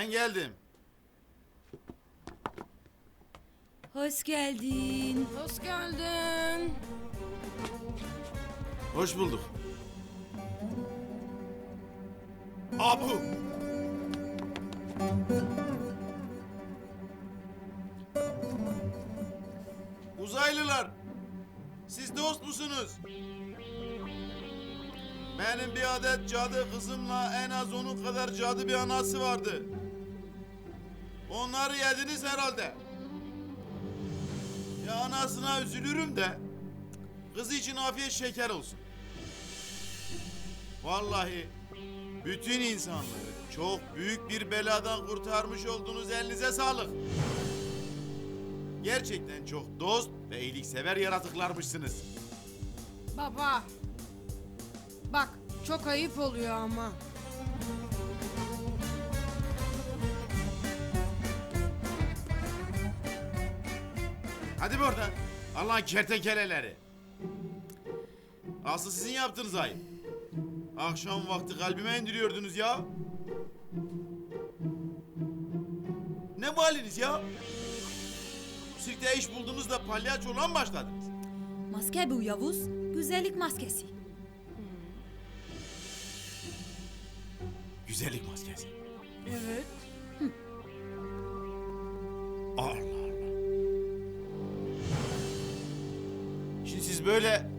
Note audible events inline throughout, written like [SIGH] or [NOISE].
Ben geldim. Hoş geldin. Hoş geldin. Hoş bulduk. Abu. Uzaylılar. Siz dost musunuz? Benim bir adet cadı kızımla en az onun kadar cadı bir anası vardı. Onları yediniz herhalde. Ya anasına üzülürüm de kızı için afiyet şeker olsun. Vallahi bütün insanları çok büyük bir beladan kurtarmış olduğunuz elinize sağlık. Gerçekten çok dost ve iyiliksever yaratıklarmışsınız. Baba. Bak çok ayıp oluyor ama. Hadi be oradan. Allah'ın kertekeleleri. Asıl sizin yaptığınız ayıp. Akşam vakti kalbime indiriyordunuz ya. Ne bu haliniz ya? Sirkte iş buldunuz da palyaço olan başladınız? Maske bu Yavuz. Güzellik maskesi. Güzellik maskesi. Evet. Allah Böyle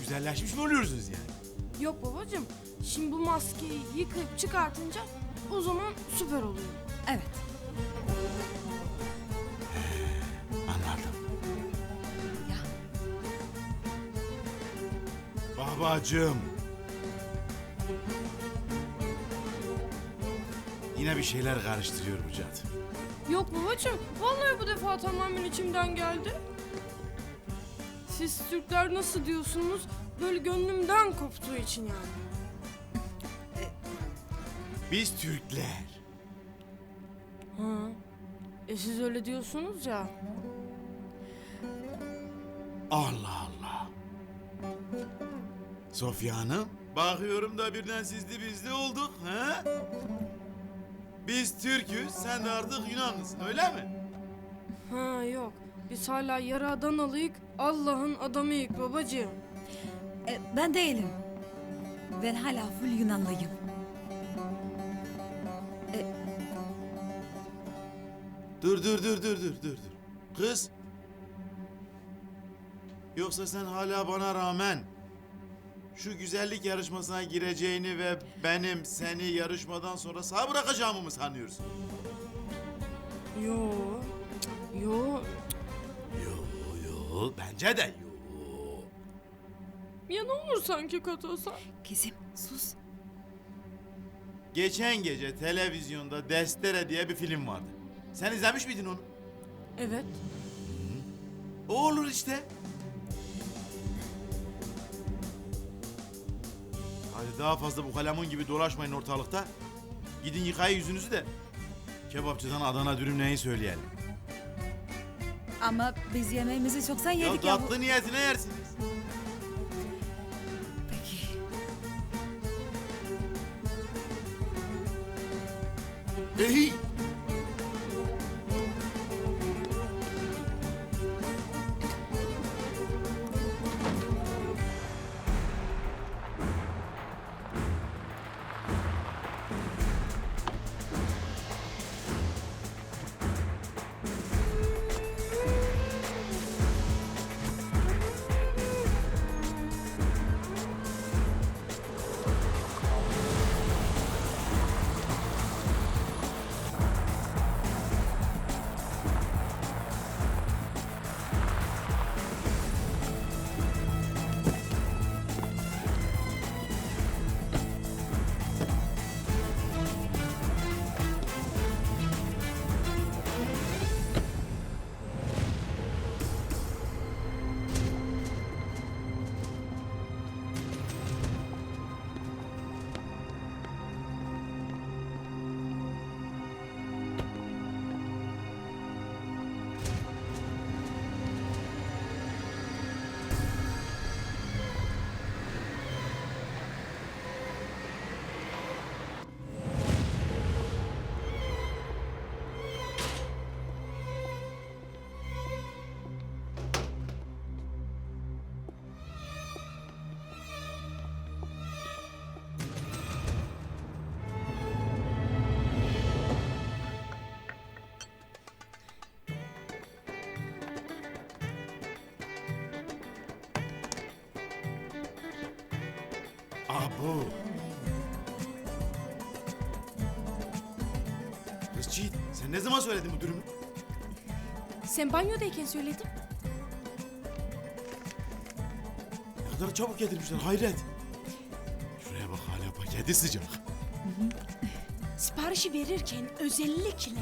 güzelleşmiş mi oluyorsunuz yani? Yok babacığım. Şimdi bu maskeyi yıkayıp çıkartınca o zaman süper oluyor. Evet. Anladım. Ya Babacığım. Yine bir şeyler karıştırıyor bu cadı. Yok babacığım. Vallahi bu defa tamamen içimden geldi. Siz Türkler nasıl diyorsunuz? Böyle gönlümden koptuğu için yani. Biz Türkler. Ha. E siz öyle diyorsunuz ya. Allah Allah. Sofya Hanım. Bakıyorum da birden sizli bizli olduk. He? Biz Türk'üz, sen de artık Yunanlısın öyle mi? Ha yok. Biz hala yarı Adanalıyık, Allah'ın adamıyık babacığım. e, ben değilim. Ben hala full Yunanlıyım. Dur dur dur dur dur dur dur. Kız. Yoksa sen hala bana rağmen şu güzellik yarışmasına gireceğini ve benim seni yarışmadan sonra sağ bırakacağımı mı sanıyorsun? Yo. Yo. Yo bence de yo. Ya ne olur sanki katılsa? Kızım sus. Geçen gece televizyonda Destere diye bir film vardı. Sen izlemiş miydin onu? Evet. O olur işte. Hadi daha fazla bu kalemun gibi dolaşmayın ortalıkta. Gidin yıkayın yüzünüzü de kebapçıdan Adana dürüm neyi söyleyelim. Ama biz yemeğimizi çoksan Ya yedik Yavuz. tatlı niyetine yersiniz. Peki. Ehi! Abu. Kız Çiğit, sen ne zaman söyledin bu durumu? Sen banyodayken söyledim. Ne kadar çabuk getirmişler, hayret. Şuraya bak hala paketi sıcak. Siparişi verirken özellikle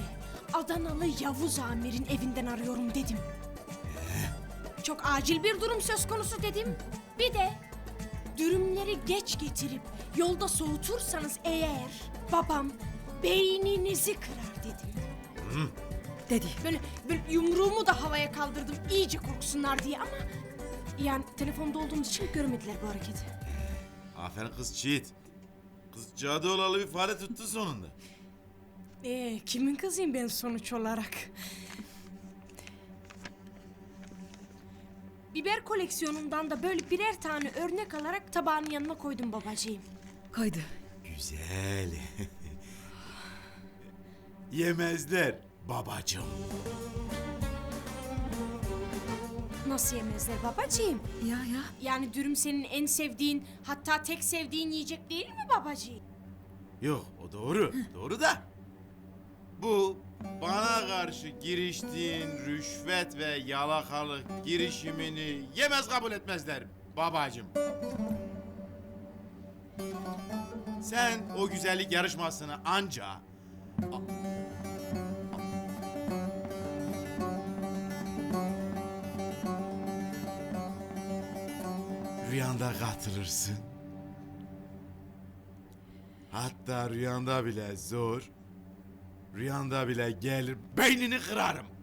Adanalı Yavuz Amir'in evinden arıyorum dedim. Çok acil bir durum söz konusu dedim. Bir de dürümleri geç getirip yolda soğutursanız eğer babam beyninizi kırar dedim. Dedi. Böyle, böyle yumruğumu da havaya kaldırdım iyice korksunlar diye ama yani telefonda olduğumuz için görmediler bu hareketi. Aferin kız Çiğit. Kız cadı olalı bir fare tuttu sonunda. Ee, kimin kızıyım ben sonuç olarak? Biber koleksiyonundan da böyle birer tane örnek alarak tabağın yanına koydum babacığım. Koydu. Güzel. [LAUGHS] Yemezler babacığım. Nasıl yemezler babacığım? Ya ya. Yani dürüm senin en sevdiğin hatta tek sevdiğin yiyecek değil mi babacığım? Yok o doğru. doğru da. Bu bana karşı giriştiğin rüşvet ve yalakalık girişimini yemez kabul etmezler babacığım. Sen o güzellik yarışmasını anca rüyanda katılırsın. Hatta rüyanda bile zor. Rüyanda bile gelir beynini kırarım.